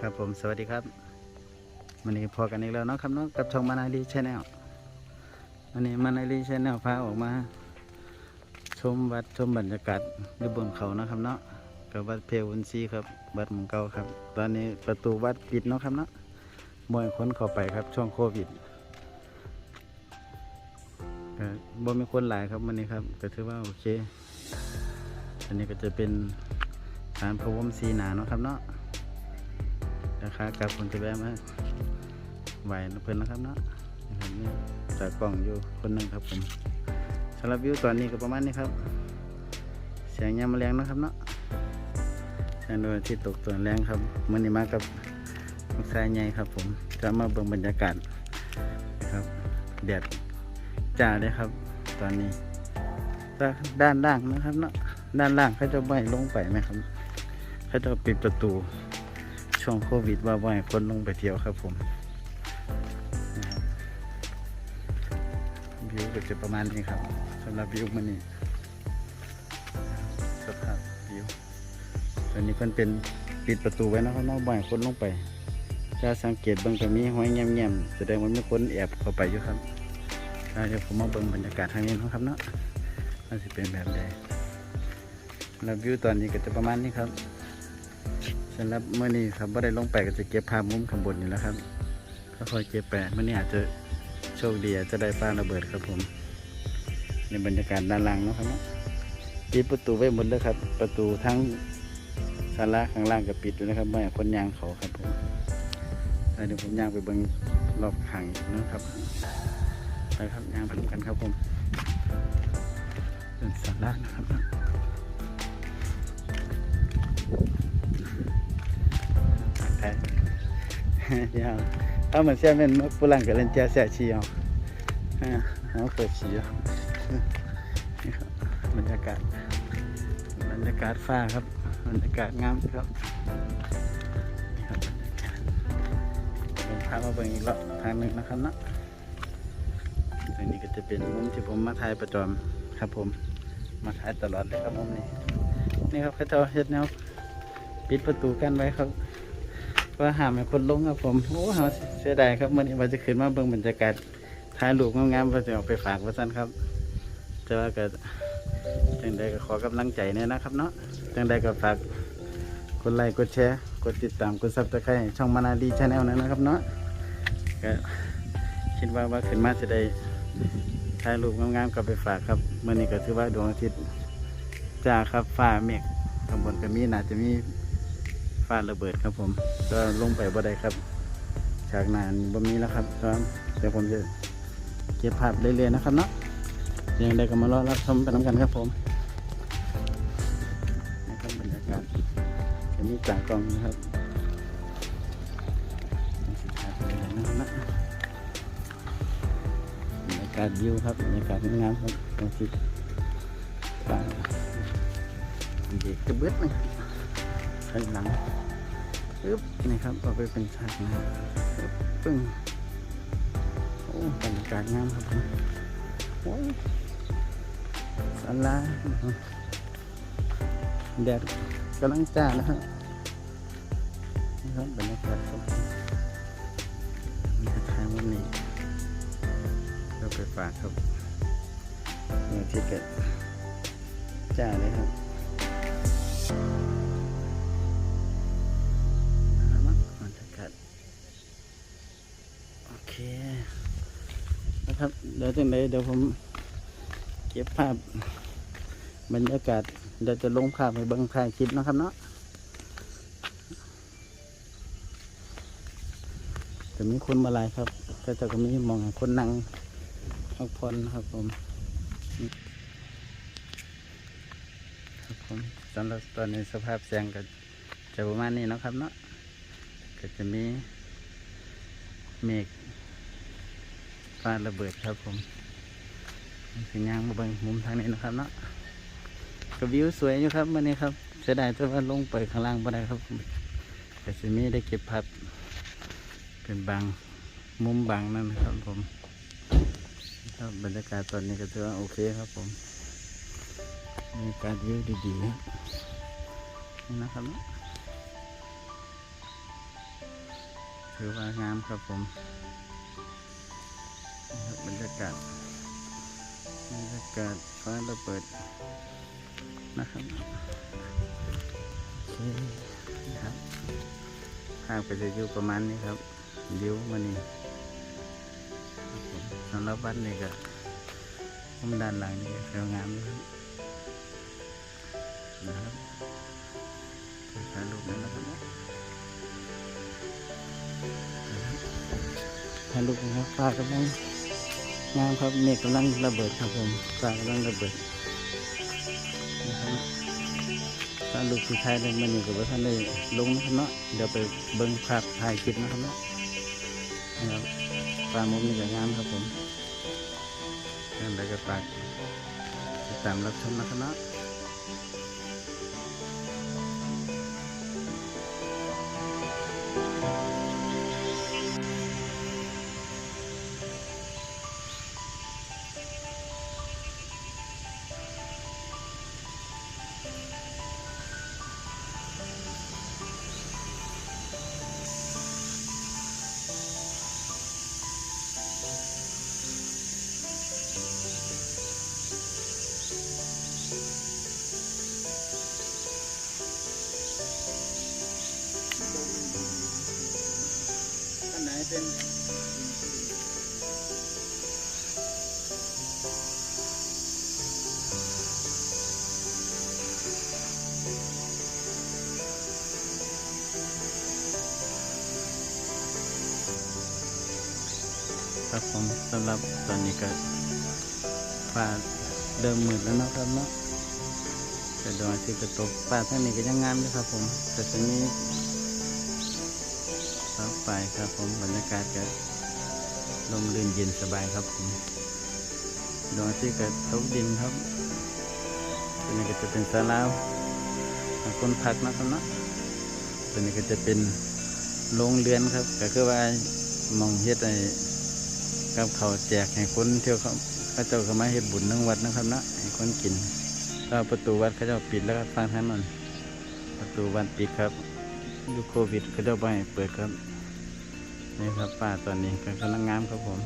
ครับผมสวัสดีครับวันนี้พอกันอีกแล้วเนาะครับเนาะกับช่องมานาลีชแนลวันนี้มานาลีชแนลพาออกมา ชมวัดชมบรรยากาศอยู่บนเขานะครับเนาะกับวัดเพลวุนซีครับวัดหมองเก่าครับ ตอนนี้ประตูวัดปิดเนาะครับเนาะบ่อยคนเข้าไปครับ ช่วงโควิดบ่มีคนหลายครับวันนี้ครับก็ถือว่าโอเค อันนี้ก็จะเป็นสารพระวมสีหนาเนาะครับเนาะราคากับคนจะแวะมาไหวเพื่อนนะครับเนาะนะครับนี่จากกล่องอยู่คนหนึ่งครับผมสำหรับวิวตอนนี้ก็ประมาณนี้ครับเสียงยามแมลงนะครับเนาะแสงดวงอาที่ตกตัวแรงครับมันนี้มากับลูกชายใหญ่ครับ ผมจะมาเบิ่งบรรยากาศนะครับแดดจ้าเลยครับ ตอนนี้ด้านล่างนะครับเนาะ ด้านล่างเขาจะไม่ลงไปไหมครับเขาจะปิดประตูช่วงโควิดว่าบ่ให้คนลงไปเที่ยวครับผมวิวก็จะประมาณนี้ครับสำหรับวิวมันนี่สภาพวิวตอนนี้เพิ่นเป็นปิดประตูไว้นะครับเนอกบ่ให้คนลงไปถ้าสังเกตบิ่งก็มีห้อยแง้มๆแสดงว่ามีคนแอบเข้าไปอยู่ครับเดี๋ยวผมมาเบิ่งบรรยากาศทางนี้นะครับเนาะมันสิเป็นแบบใด แล้ววิวตอนนี้ก็จะประมาณนี้ครับสำหรับเมื่อนี้ครับว่าได้ลงไปก็จะเก็บภาพมุมข้างบนนี่แล้วครับค่อยๆเก็บไปะเมื่อนี้อาจจะโชคดีอาจจะได้ฟ้าระเบิดครับผม ในบรรยากาศด้านล่างนะครับนะปิดประตูไว้หมดเลยครับ ประตูทั้งศาลาข้างล่างก็ปิดอยู่นะครับไม่คนยางเขาครับผมแล้วเดี๋ยวผมย่างไปเบิ่งรอบข้างนะครับไปครับย่างไปดูกันครับผมเป็นศาลานะครับ 哎，你好，他们下面不让给人家下去哦，嗯，好可惜哦。นี่ครับบรรยากาศบรรยากาศฟ้าครับบรรยากาศงามครับนี่ครับบรรยากาศผมพามาเบิ่งอีกรอบทางหนึ่งนะครับเนาะตรงนี้ก็จะเป็นมุมที่ผมมาถ่ายประจำครับผม มาถ่ายตลอดเลยครับมุมนี้นี่ครับเขาเจ้าเฮ็ดแนวปิดประตูกันไว้ครับ ว่าหามให้คนลงครับผมโอ้เฮาเสียดายครับมื่อนี้ว่าจะขึ้นมาเบิ่งบรรยากาศถ่ายรูปงามๆว่าจะเอาไปฝากว่าซั่นครับแต่ว่าก็จังใดก็ขอกำลังใจเนี่ยนะครับเนาะจังใดก็ฝากกดไลค์กดแชร์กดติดตามกดซับสไครต์ช่องมานาดีชาแนลนะครับเนาะก็คิดว่าว่าขึ้นมาจะได้ถ่ายรูปงามๆกลับไปฝากครับเมื่อนี้ก็ถือว่าดวงอาทิตย์จ้าครับฟ้าเมฆข้างบนก็มีน่าจะมี ฟ้าระเบิดครับผม ก็ลงไปบ่ได้ครับ ฉากนานบ่มีแล้วครับครับเดี๋ยวผมจะเก็บภาพเรื่อยๆนะครับเนาะยังไดก็มารอรับชมไปน้ำกันครับผมนี่ครับบรรยากาศจะมีจากกองนะครับสิถ่ายไปเลยนะครับรรยากาศวิวครับบรรยากาศงามครับตรงที่ฟ้าเด็กระเบื้องนะค รับข้างหลังปึ๊บนี่ครับเอาไปเป็นฉากนะปึ๊บปึ้งโอ้บรรยากาศงามครับผมโอ้ยสาราแดดกำลังจ้านะฮะนี่ครับบรรยากาศครับมีกระทางวันนี้เราไปฝากครับเมื่อที่เกิดจ้าเลยครับ ครับ เดี๋ยวจังไดเดี๋ยวผมเก็บภาพบรรยากาศเดี๋ยวจะลงภาพไปบิ้งถ่ายคลิปนะครับเนาะแต่มีคนมาหลายครับก็จะก็มีมองคนนั่งพักผ่อนนะครับผมครับผมสำหรับตอนนี้สภาพแสงก็จะประมาณนี้นะครับเนาะก็จะมีเมฆ ฟ้าระเบิดครับผมสัญญาณมาเบิ่งมุมทางนี้นะครับเนาะก็วิวสวยอยู่ครับมื่อนี้ครับเสียดายแต่ว่าลงไปข้างล่างไม่ได้ครับผมแต่สิมีได้เก็บภาพเป็นบางมุมบางนั่นนะครับผมครับบรรยากาศตอนนี้ก็ถือว่าโอเคครับผมบรรยากาศวิวดีๆนี่นะครับเนาะถือว่างามครับผม นี่ครับบรรยากาศบรรยากาศฟ้าระเบิดนะครับโอเคนะครับภาพก็จะอยู่ประมาณนี้ครับวิวมันนี่สำหรับวัดนี่ก็มุมด้านหลังนี่สวยงามนะครับนะครับถ่ายรูปนั้นะครับถ่ายรูปนะครับฟ้ากำลัง งามครับเมฆกำลังระเบิดครับผมฟ้ากำลังระเบิดนะครับเนาะถ้าลูกที่ไทยเลยมันอยู่กับท่านเลยลงนะครับเนาะเดี๋ยวไปเบิ้งภาพถ่ายคลิปนะครับเนาะนะครับปลามุมนี่ก็งามครับผมนั่นแล้วก็ฝากติดตามรับชมนะครับเนาะ เป็นครับผมสำหรับตอนนี้ก็ฟ้าเดิมมืดแล้วนะครับเนาะแต่ดวงอาทิตย์ก็ตกฟ้าท่างนี้ก็ยังงามอยู่ครับผมแต่ตอนนี้ ไปครับผมบรรยากาศก็ลมลื่นเย็นสบายครับผมดวงอาทิตย์ก็ตกดินครับตัวนี้ก็จะเป็นศาลาของคนพักนะครับเนาะตัวนี้ก็จะเป็นโรงเรือนครับ ก็คือว่ามองเฮ็ดไอ้กับเขาแจกให้คนเที่ยวเขาเขาเจ้าก็มาเฮ็ดบุญทั้งวัดนะครับเนาะให้คนกินแล้วประตูวัดเขาเจ้าปิดแล้วครับฟังท่านนั่นประตูวัดปิดครับอยู่โควิดก็จะไปเปิดครับ นี่ครับป่าตอนนี้ก็กำลังงามครับผม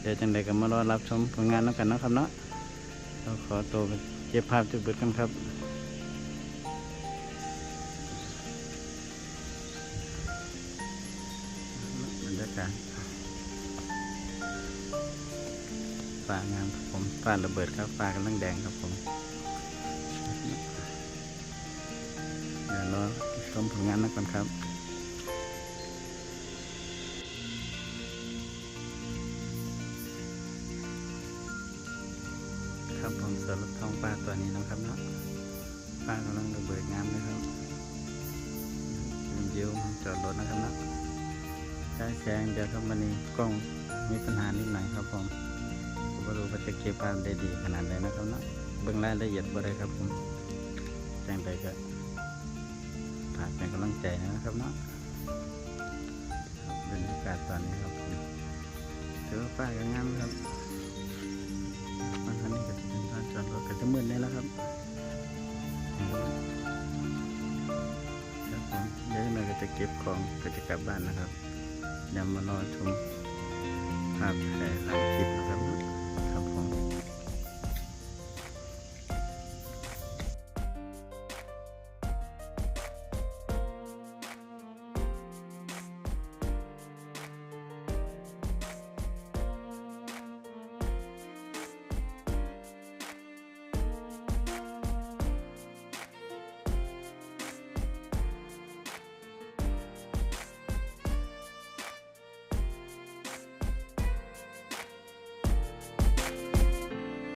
เดี๋ยวจังใดก็มารอรับชมผลงานน้ำกันนะครับเนาะเราขอตัวเก็บภาพจุดเบิดกันครับบรรยากาศป่างามครับผมป่าระเบิดครับป่ากำลังแดงครับผมเดี๋ยวรอชมผลงานนักก่อนครับ ช้แสงเดี๋ยวครับวันนี้กล้องมีปัญหานิดหน่อยครับผมผมไม่รู้ว่าจะเก็บภาพได้ดีขนาดไหนนะครับเนาะเบื้องรายละเอียดบ่ได้ครับผมแจ้งไปก็ฝากเป็นกำลังใจนะครับเนาะบรรยากาศตอนนี้ครับผมถือว่าป้ายก็งามครับบางครั้งนี่ก็จะเป็นบ้านจอดรถก็จะมืดเลยแล้วครับครับผมเดี๋ยวเราก็จะเก็บของก็จะกลับบ้านนะครับ เดี๋ยวมารอชมภาพถ่ายหลังคลิปนะครับ